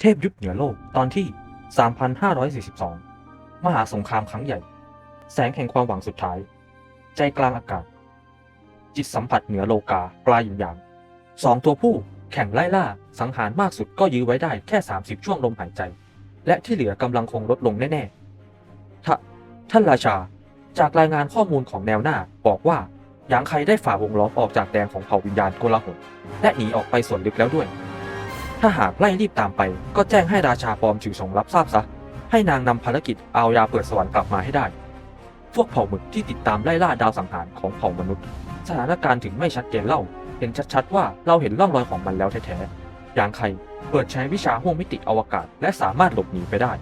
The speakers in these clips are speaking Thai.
เทพยุคเหนือโลกตอนที่ 3542 มหาสงครามครั้งใหญ่ แสงแห่งความหวังสุดท้าย ใจกลางอากาศ จิตสัมผัสเหนือโลกาปลายหยินหยางสองตัวผู้แข่งไล่ล่าสังหารมากสุดก็ยื้อไว้ได้แค่ 30 ช่วงลมหายใจ และที่เหลือกำลังคงลดลงแน่ๆท่าท่านราชา จากรายงานข้อมูลของแนวหน้าบอกว่าหยางไครได้ฝ่าวงล้อมออกจากแดนของเผ่าวิญญาณโกลาหลและหนีออกไปส่วนลึกแล้วด้วย ถ้าหากไล่รีบตามไป ก็แจ้งให้ราชาปลอมจือชงรับทราบซะ ให้นางนำภารกิจเอายาเปิดสวรรค์กลับมาให้ได้ พวกเผ่าหมึกที่ติดตามไล่ล่าดาวสังหารของเผ่ามนุษย์ สถานการณ์ถึงไม่ชัดเจนเล่า เห็นชัดๆว่าเราเห็นร่องรอยของมันแล้วแท้ๆ อย่างใครเปิดใช้วิชาห้วงมิติอวกาศ และสามารถหลบหนีไปได้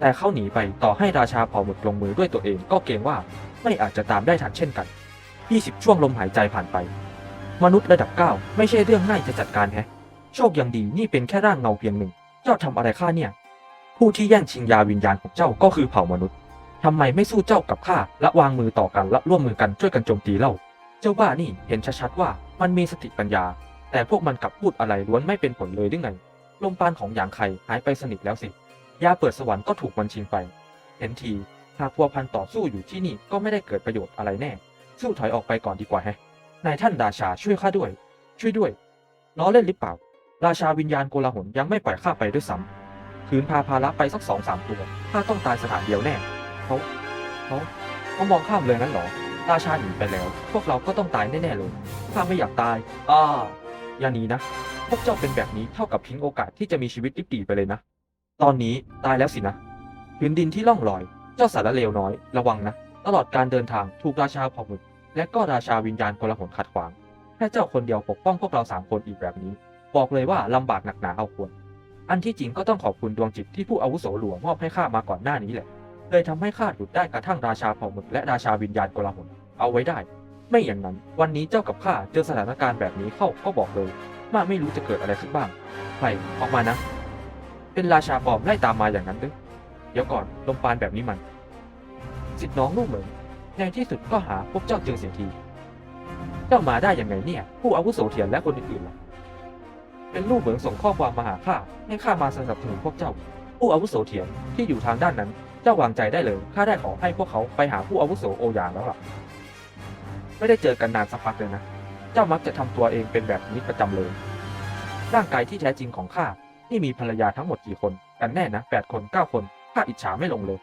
แต่เขาหนีไปต่อให้ราชาเผ่าหมึกลงมือด้วยตัวเองก็เกรงว่าไม่อาจจะตามได้ทันเช่นกัน 20 ช่วงลมหายใจผ่านไป มนุษย์ระดับ 9 ไม่ใช่เรื่องง่ายจะจัดการแฮะ โชคยังดีนี่เป็นแค่ร่างเงาเพียงหนึ่ง เจ้าทำอะไรข้าเนี่ย ผู้ที่แย่งชิงยาวิญญาณของเจ้าก็คือเผ่ามนุษย์ทำไมไม่สู้เจ้ากับข้าและวางมือต่อกันและร่วมมือกันช่วยกันโจมตีเล่า เจ้าบ้านี่เห็นชัดๆว่ามันมีสติปัญญา แต่พวกมันกลับพูดอะไรล้วนไม่เป็นผลเลยหรือไงลมปานของหยางไคหายไปสนิทแล้วสิยาเปิดสวรรค์ก็ถูกมันชิงไป เห็นทีหากพัวพันต่อสู้อยู่ที่นี่ก็ไม่ได้เกิดประโยชน์อะไรแน่ สู้ถอยออกไปก่อนดีกว่าแฮะนายท่านราชาช่วยข้าด้วย ช่วยด้วยล้อเล่นหรือเปล่า ราชาวิญญาณโกลาหลยังไม่ปล่อยข้าไปด้วยซ้ำคืนพาภาระไปสักสองสามตัวข้าต้องตายสถานเดียวแน่เขาเขาเขามองข้ามเลยงั้นหรอราชาหนีไปแล้ว พวกเราก็ต้องตายแน่ๆเลยข้าไม่อยากตายอ่าอย่าหนีนะ พวกเจ้าเป็นแบบนี้เท่ากับทิ้งโอกาสที่จะมีชีวิตดิบดีไปเลยนะ ตอนนี้ตายแล้วสินะพื้นดินที่ล่องลอย เจ้าสารเลวน้อยระวังนะตลอดการเดินทางถูกราชาเผ่าหมึกและก็ราชาวิญญาณโกลาหลขัดขวางแค่เจ้าคนเดียวปกป้องพวกเราสามคนอีกแบบนี้ บอกเลยว่าลำบากหนักหนาเอาควร อันที่จริงก็ต้องขอบคุณดวงจิตที่ผู้อาวุโสหลวงมอบให้ข้ามาก่อนหน้านี้แหละ เลยทำให้ข้าหยุดได้กระทั่งราชาเผ่าหมึกและราชาวิญญาณกลาหลเอาไว้ได้ ไม่อย่างนั้น วันนี้เจ้ากับข้าเจอสถานการณ์แบบนี้เข้าก็บอกเลยว่าไม่รู้จะเกิดอะไรขึ้นบ้างใครออกมานะ เป็นราชาปลอมไล่ตามมาอย่างนั้นหรือเดี๋ยวก่อนลมปานแบบนี้มัน สิทธิ์น้องลูกเหมือนในที่สุดก็หาพวกเจ้าเจอเสียที เจ้ามาได้ยังไงเนี่ย ผู้อาวุโสเถียนและคนอื่นๆล่ะ เป็นลูกเหมืองส่งข้อความมาหาข้าให้ข้ามาสนับสนุนพวกเจ้า ผู้อาวุโสเถียนที่อยู่ทางด้านนั้น เจ้าวางใจได้เลยข้าได้ขอให้พวกเขาไปหาผู้อาวุโสโอยานแล้วล่ะ ไม่ได้เจอกันนานสักพักเลยนะ เจ้ามักจะทำตัวเองเป็นแบบนี้ประจำเลย ร่างกายที่แท้จริงของข้านี่มีภรรยาทั้งหมดกี่คน กันแน่นะแปดคนเก้าคนข้าอิจฉาไม่ลงเลย